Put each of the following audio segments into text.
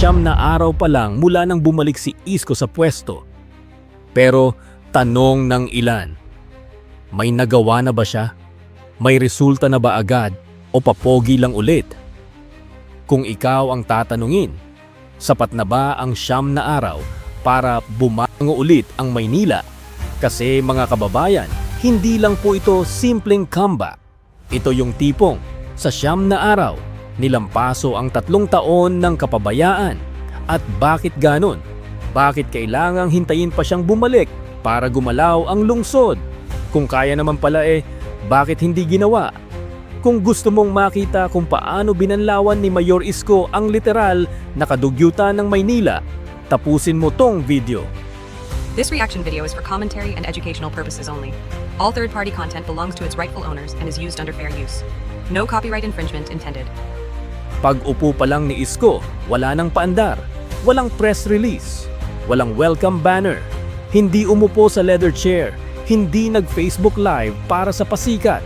siyam na araw pa lang mula nang bumalik si Isko sa pwesto. Pero tanong ng ilan, may nagawa na ba siya? May resulta na ba agad o papogi lang ulit? Kung ikaw ang tatanungin, sapat na ba ang siyam na araw para bumango ulit ang Maynila? Kasi mga kababayan, hindi lang po ito simpleng comeback. Ito yung tipong sa siyam na araw, nilampaso ang tatlong taon ng kapabayaan. At bakit ganon? Bakit kailangang hintayin pa siyang bumalik para gumalaw ang lungsod? Kung kaya naman pala eh, bakit hindi ginawa? Kung gusto mong makita kung paano binanlawan ni Mayor Isko ang literal na kadugyutan ng Maynila, tapusin mo tong video. This reaction video is for commentary and educational purposes only. All third-party content belongs to its rightful owners and is used under fair use. No copyright infringement intended. Pag upo pa lang ni Isko, wala nang paandar, walang press release, walang welcome banner, hindi umupo sa leather chair, hindi nag-Facebook live para sa pasikat,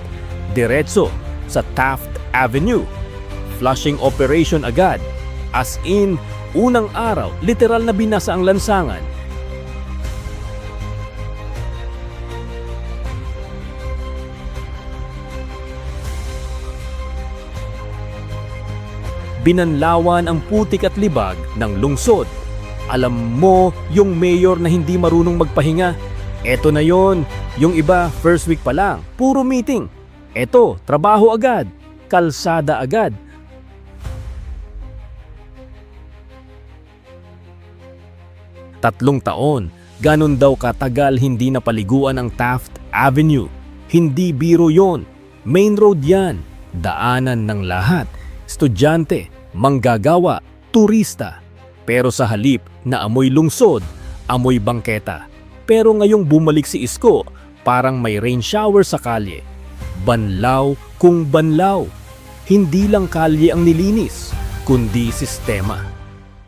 diretso sa Taft Avenue. Flushing operation agad, as in, unang araw, literal na binasa ang lansangan, binanlawan ang putik at libag ng lungsod. Alam mo yung mayor na hindi marunong magpahinga? Eto na yon, yung iba first week pa lang, puro meeting. Eto, trabaho agad, kalsada agad. Tatlong taon, ganun daw katagal hindi napaliguan ang Taft Avenue. Hindi biro yon, main road yan, daanan ng lahat estudyante, manggagawa, turista. Pero sa halip na amoy lungsod, amoy bangketa. Pero ngayong bumalik si Isko, parang may rain shower sa kalye. Banlaw kung banlaw. Hindi lang kalye ang nilinis, kundi sistema.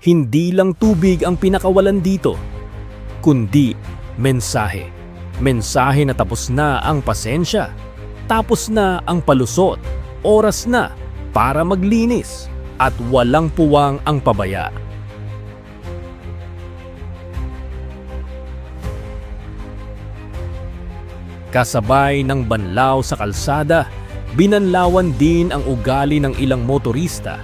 Hindi lang tubig ang pinakawalan dito, kundi mensahe. Mensahe na tapos na ang pasensya. Tapos na ang palusot. Oras na para maglinis at walang puwang ang pabaya. Kasabay ng banlaw sa kalsada, binanlawan din ang ugali ng ilang motorista,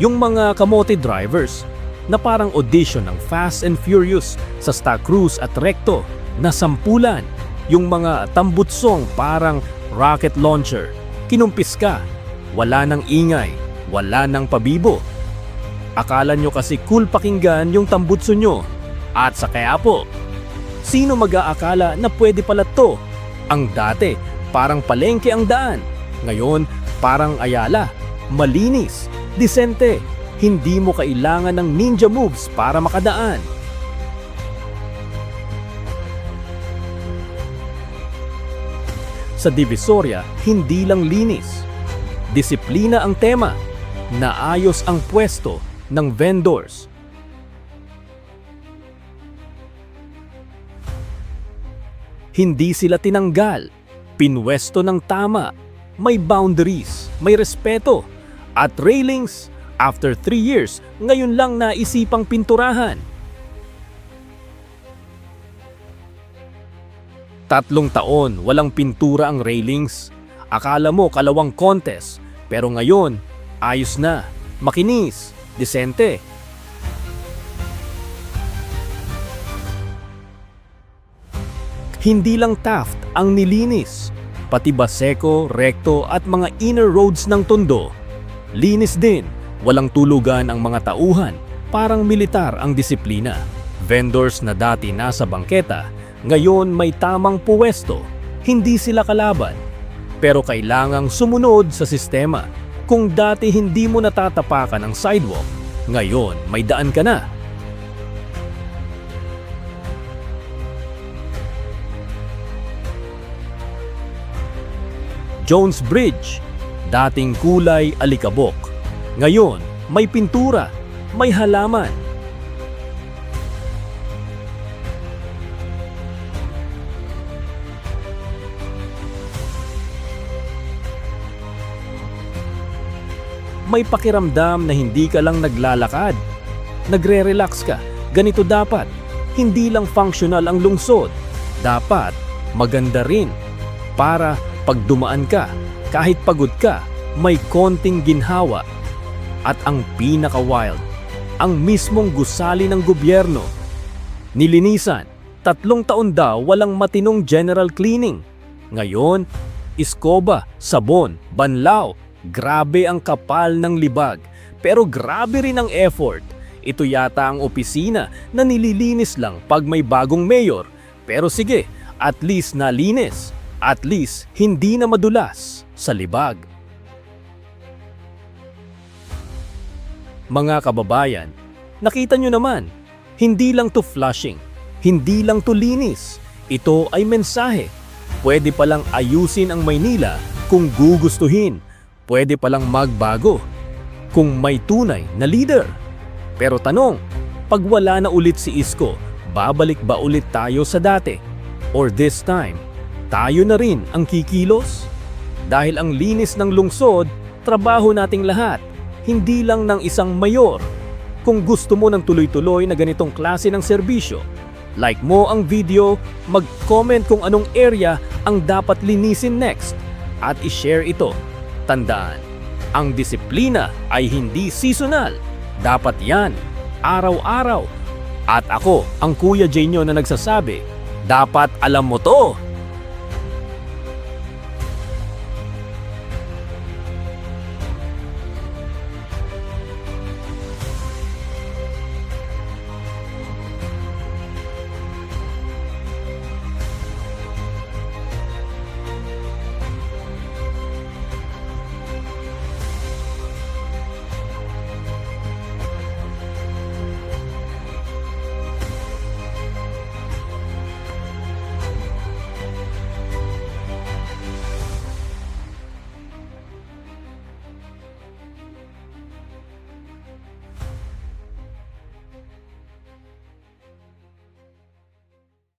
yung mga kamote drivers na parang audition ng Fast and Furious sa Star Cruise at Recto na sampulan, yung mga tambutsong parang rocket launcher, kinumpis ka wala nang ingay, wala nang pabibo. Akala nyo kasi cool pakinggan yung tambutso nyo. At sa kaya po, sino mag-aakala na pwede pala to? Ang dati, parang palengke ang daan. Ngayon, parang ayala, malinis, disente. Hindi mo kailangan ng ninja moves para makadaan. Sa Divisoria, hindi lang linis, Disiplina ang tema, naayos ang pwesto ng vendors. Hindi sila tinanggal, pinwesto ng tama, may boundaries, may respeto, at railings, after 3 years, ngayon lang naisipang pinturahan. Tatlong taon, walang pintura ang railings, Akala mo kalawang contest, pero ngayon, ayos na, makinis, disente. Hindi lang Taft ang nilinis, pati Baseco, Recto at mga inner roads ng Tondo. Linis din, walang tulugan ang mga tauhan, parang militar ang disiplina. Vendors na dati nasa bangketa, ngayon may tamang puwesto, hindi sila kalaban, pero kailangang sumunod sa sistema. Kung dati hindi mo natatapakan ang sidewalk, ngayon may daan ka na. Jones Bridge, dating kulay alikabok. Ngayon, may pintura, may halaman, may pakiramdam na hindi ka lang naglalakad. nagre-relax ka. Ganito dapat. Hindi lang functional ang lungsod. Dapat maganda rin para pag dumaan ka, kahit pagod ka, may konting ginhawa. At ang pinaka-wild, ang mismong gusali ng gobyerno. Nilinisan, tatlong taon daw walang matinong general cleaning. Ngayon, iskoba, sabon, banlaw, grabe ang kapal ng libag. Pero grabe rin ang effort. Ito yata ang opisina na nililinis lang pag may bagong mayor. Pero sige, at least nalinis. At least hindi na madulas sa libag. Mga kababayan, nakita nyo naman, hindi lang to flushing, hindi lang to linis. Ito ay mensahe. Pwede palang ayusin ang Maynila kung gugustuhin. Pwede palang magbago kung may tunay na leader. Pero tanong, pag wala na ulit si Isko, babalik ba ulit tayo sa dati? Or this time, tayo na rin ang kikilos? Dahil ang linis ng lungsod, trabaho nating lahat, hindi lang ng isang mayor. Kung gusto mo ng tuloy-tuloy na ganitong klase ng serbisyo, like mo ang video, mag-comment kung anong area ang dapat linisin next at i-share ito. Tandaan, ang disiplina ay hindi seasonal. Dapat yan, araw-araw. At ako, ang Kuya Jenyo na nagsasabi, dapat alam mo to